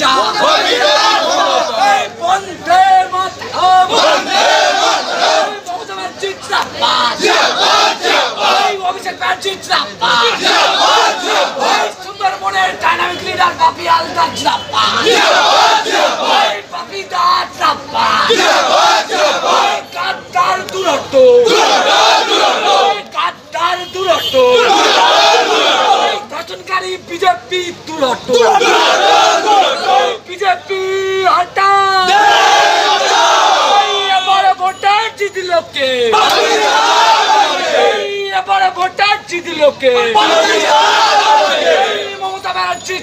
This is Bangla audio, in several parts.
যা এই বন্দে মাতরম মমতা ব্যানার্জি জিন্দাবাদ এই অভিষেক ব্যানার্জি জিন্দাবাদ এই সুন্দরবনের ডাইনামিক লিডার বাপি হালদার জিন্দাবাদ এই বাপি দা জিন্দাবাদ এই গাদ্দার দূরত্ব। এই গাদ্দার দূরত্ব। এই ধর্ষণকারী বিজেপি দূরত্ব। জিতিল কে মমতা ব্যানার্জি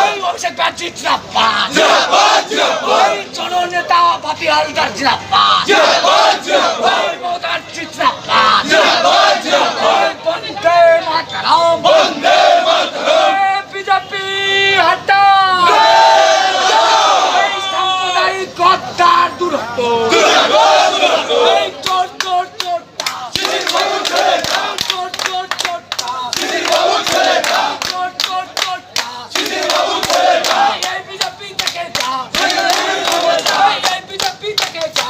এই অভিষেক ব্যানার্জি এই জননেতা বাপি হালদার এই মমতা এই বন্দে মাতরম। বিজেপি হটা এই সাম্প্রদায়িক গদ্দার দূরত্ব এই চোর চোর চোরটা চোর চোর চোরটা চোর চোর চোরটা এই বিজেপি থেকে যা এই বিজেপি থেকে যা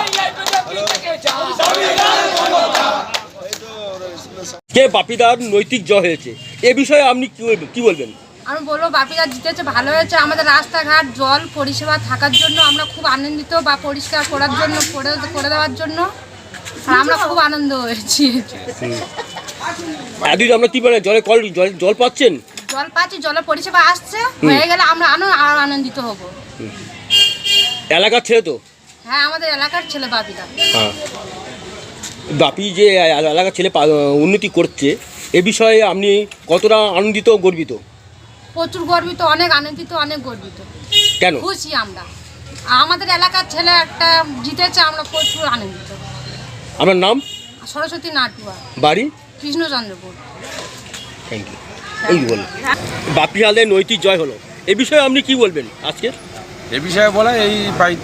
এই বিজেপি থেকে যা কে বাপিদার নৈতিক জয় হয়েছে এ বিষয়ে আপনি কি বলবেন- কি বলবেন? আমি বলব বাপিদা জিতেছে ভালো হয়েছে। আমাদের রাস্তাঘাট জল পরিষেবা থাকার জন্য আমরা খুব আনন্দিত বা পরিষ্কার করার জন্য করে করে দেওয়ার জন্য। আর আমরা খুব আনন্দ হয়েছি। এতদিন আমরা কি মানে জলে কল জল জল পাচ্ছেন? জল পাচ্ছি জলের পরিষেবা আসছে। হয়ে গেলে আমরা আরও আনন্দিত হব। এলাকার ছেলে তো? হ্যাঁ আমাদের এলাকার ছেলে বাপিদা। হ্যাঁ। বাপি যে এলাকার ছেলে উন্নতি করছে এ বিষয়ে আপনি কতটা আনন্দিত গর্বিত? প্রচুর গর্বিত অনেক আনন্দিত অনেক গর্বিত। কেন? খুশি আমরা। আমাদের এলাকার ছেলে একটা জিতেছে আমরা প্রচুর আনন্দিত। আপনার নাম? সরস্বতী নাটুয়া। বাড়ি? কৃষ্ণচন্দ্রপুর। থ্যাংক ইউ এই বলুন। বাপি নৈতিক জয় হলো। এ বিষয়ে আপনি কি বলবেন আজকে এ বিষয়ে বলা এই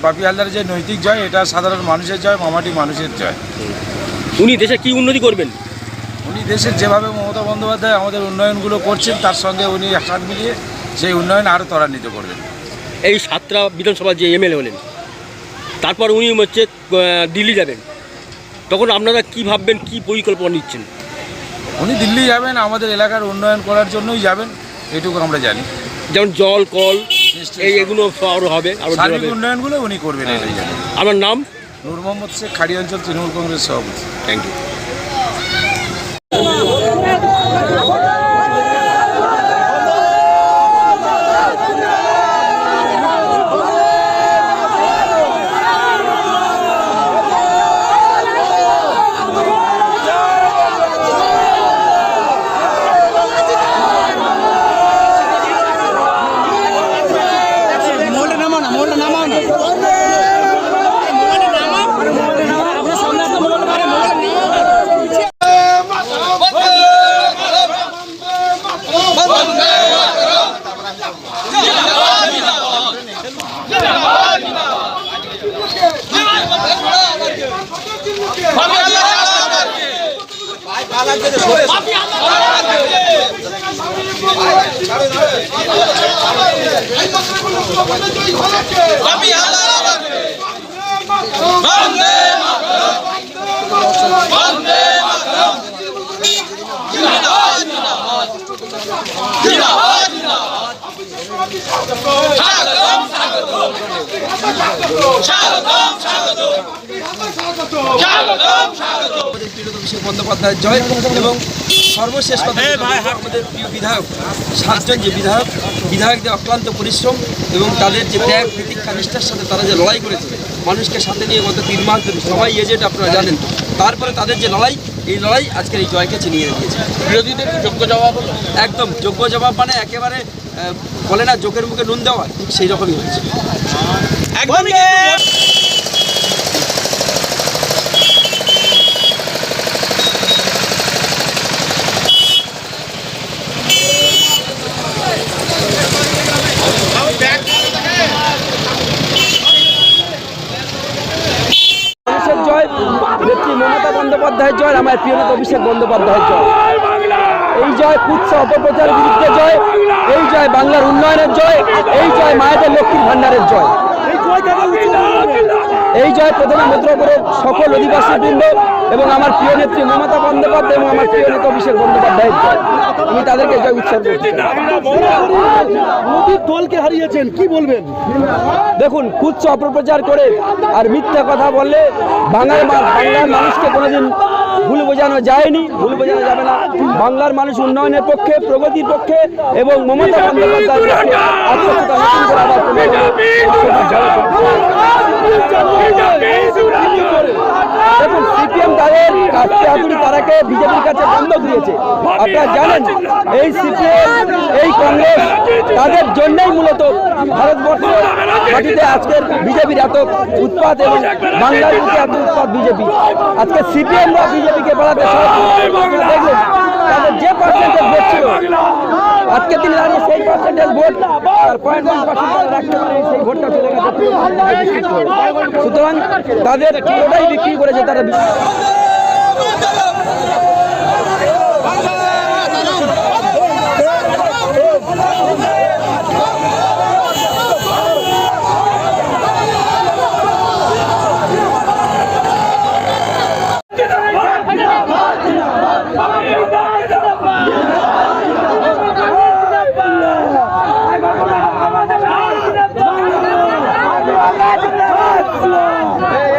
বাপি হালদারের যে নৈতিক জয় এটা সাধারণ মানুষের জয় মামাটি মানুষের জয়। উনি দেশে কি উন্নতি করবেন? উনি দেশের যেভাবে মমতা বন্দ্যোপাধ্যায় আমাদের উন্নয়নগুলো করছেন তার সঙ্গে উনি হাত মিলিয়ে সেই উন্নয়ন আরও ত্বরান্বিত করবেন। এই সাতটা বিধানসভা যে এমএলএ হলেন তারপর উনি হচ্ছে দিল্লি যাবেন। তখন আপনারা কি ভাববেন কি পরিকল্পনা নিচ্ছেন? উনি দিল্লি যাবেন আমাদের এলাকার উন্নয়ন করার জন্যই যাবেন এটুকু আমরা জানি। যেমন জল কল। এই এগুলো আরও হবে আরও সার্বিক উন্নয়নগুলো উনি করবেন আমার নাম? নূর মোহাম্মদ শেখ খাড়ি অঞ্চল তৃণমূল কংগ্রেস সভাপতি। থ্যাংক ইউ অভিষেক বন্দ্যোপাধ্যায়ের জয় এবং সর্বশেষ কথা আমাদের প্রিয় বিধায়ক সাতজন যে বিধায়ক বিধায়কদের অক্লান্ত পরিশ্রম এবং তাদের যে ত্যাগ প্রতীক্ষা নিষ্ঠার সাথে তারা যে লড়াই করেছে মানুষকে সাথে নিয়ে গত তিন মাস ধরে সবাই এজেন্ট আপনারা জানেন। তারপরে তাদের যে লড়াই এই লড়াই আজকের এই জয়কে চিনিয়ে দিয়েছে বিরোধীদের যোগ্য জবাব হলো? একদম যোগ্য জবাব মানে একেবারে বলে না জোকের মুখে নুন দেওয়া ঠিক সেই রকমই হয়েছে মানুষের জয় নেত্রী মমতা বন্দ্যোপাধ্যায়ের জয় আমার প্রিয় নেতা অভিষেক বন্দ্যোপাধ্যায়ের জয়। এই জয় কুৎসা অপপ্রচার বিরুদ্ধে জয় এই জয় বাংলার উন্নয়নের জয় এই জয় মায়েদের লক্ষ্মীর ভান্ডারের জয়। এই জয় প্রথমে মুদ্রপুরের সকল অধিবাসী বৃন্দ এবং আমার প্রিয় নেত্রী মমতা বন্দ্যোপাধ্যায় এবং আমার প্রিয় নেতা অভিষেক বন্দ্যোপাধ্যায়ের জয়। আমি তাদেরকে জয় করতে মোদীর দলকে হারিয়েছেন কি বলবেন? দেখুন কুচ্ছ অপপ্রচার করে আর মিথ্যা কথা বললে বাংলার বাংলার মানুষকে কোনোদিন ভুল বোঝানো যায়নি ভুল বোঝানো যাবে না। বাংলার মানুষ উন্নয়নের পক্ষে প্রগতির পক্ষে এবং মমতা বন্দ্যোপাধ্যায়ের দেখুন, সিপিএম তাদের কাছে তারাকে বিজেপির কাছে বন্ধ দিয়েছে আপনারা জানেন, এই সিপিএম, এই কংগ্রেস তাদের জন্যই মূলত ভারতবর্ষ মাটিতে আজকের বিজেপির এত উৎপাত এবং বাংলার এত উৎপাত বিজেপি। আজকে সিপিএম বা বিজেপিকে বাড়াতে দেখবেন যে পার্সেন্টেজ ভোট ছিল আজকে তিনি ভোট আর পয়েন্ট ওয়ান ভোটটা চলে গেছে। সুতরাং তাদের পুরোটাই বিক্রি করেছে তারা